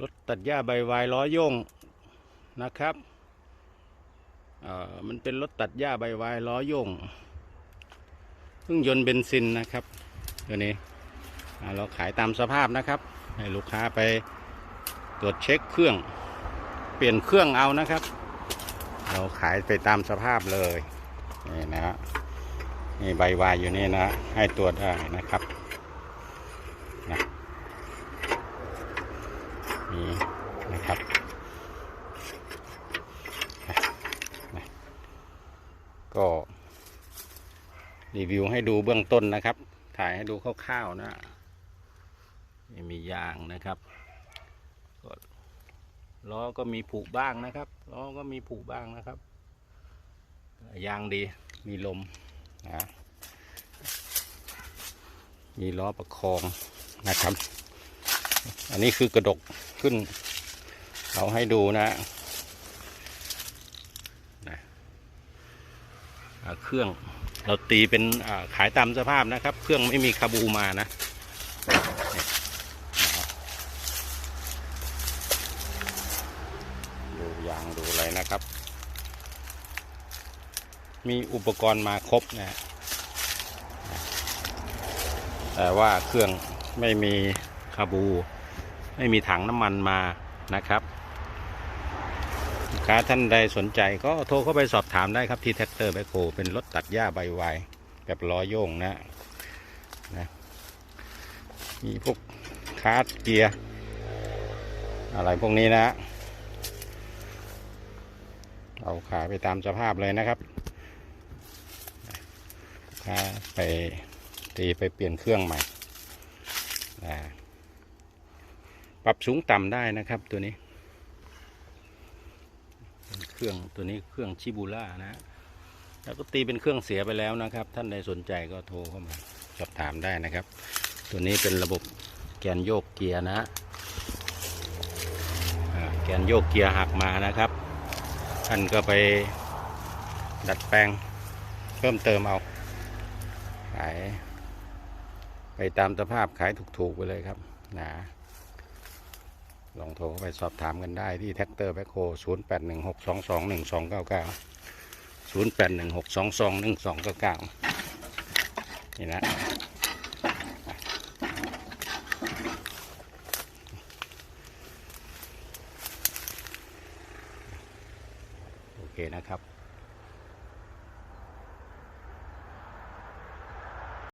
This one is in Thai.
รถตัดหญ้าใบวายล้อโยงนะครับมันเป็นรถตัดหญ้าใบวายล้อโยงเครื่องยนต์เบนซินนะครับตัวนี้เราขายตามสภาพนะครับ ให้ลูกค้าไปตรวจเช็คเครื่อง เปลี่ยนเครื่องเอานะครับ เราขายไปตามสภาพเลยนี่นะฮะนี่ใบวายอยู่นี่นะให้ตรวจได้นะครับนะนี่นะครับนะนะ ก็รีวิวให้ดูเบื้องต้นนะครับ ถ่ายให้ดูคร่าวๆนะนี่มียางนะครับก็ล้อก็มีผุบ้างนะครับล้อก็มีผุบ้างนะครับ ยางดีมีลมนะมีล้อประคองนะครับ อันนี้คือกระดกขึ้น เอาให้ดูนะนะอ่า เครื่องเราตีเป็นขายตามสภาพนะครับ เครื่องไม่มีคาบูมานะเนี่ยนะครับดูยางดูอะไรนะครับ มีอุปกรณ์มาครบนะแต่ว่าเครื่องไม่มีคาบู ไม่มีถังน้ำมันมานะครับ ค้าท่านใดสนใจก็โทรเข้าไปสอบถามได้ครับที่แท็กเตอร์แบคโฮเป็นรถตัดหญ้าใบวายแบบล้อโยงนะนะมีพวกคาร์ดเกียร์อะไรพวกนี้นะเอาขายไปตามสภาพเลยนะครับถ้าไปตีไปเปลี่ยนเครื่องใหม่ปรับสูงต่ำได้นะครับตัวนี้ เครื่องตัวนี้เครื่องชิบูล่านะแล้วก็ตีเป็นเครื่องเสียไปแล้วนะครับ ท่านใดสนใจก็โทรเข้ามาสอบถามได้นะครับ ตัวนี้เป็นระบบแกนโยกเกียร์นะแกนโยกเกียร์หักมานะครับ ท่านก็ไปดัดแปลงเพิ่มเติมเอาขายไปตามสภาพขายถูกๆไปเลยครับนะ ลองโทรเข้าไปสอบถามกันได้ที่แท็กเตอร์แบคโฮ0 8 1 6 2 2 1 2 9 9 0 8 1 6 2 2 1 2 9 9 นี่นะโอเคนะครับ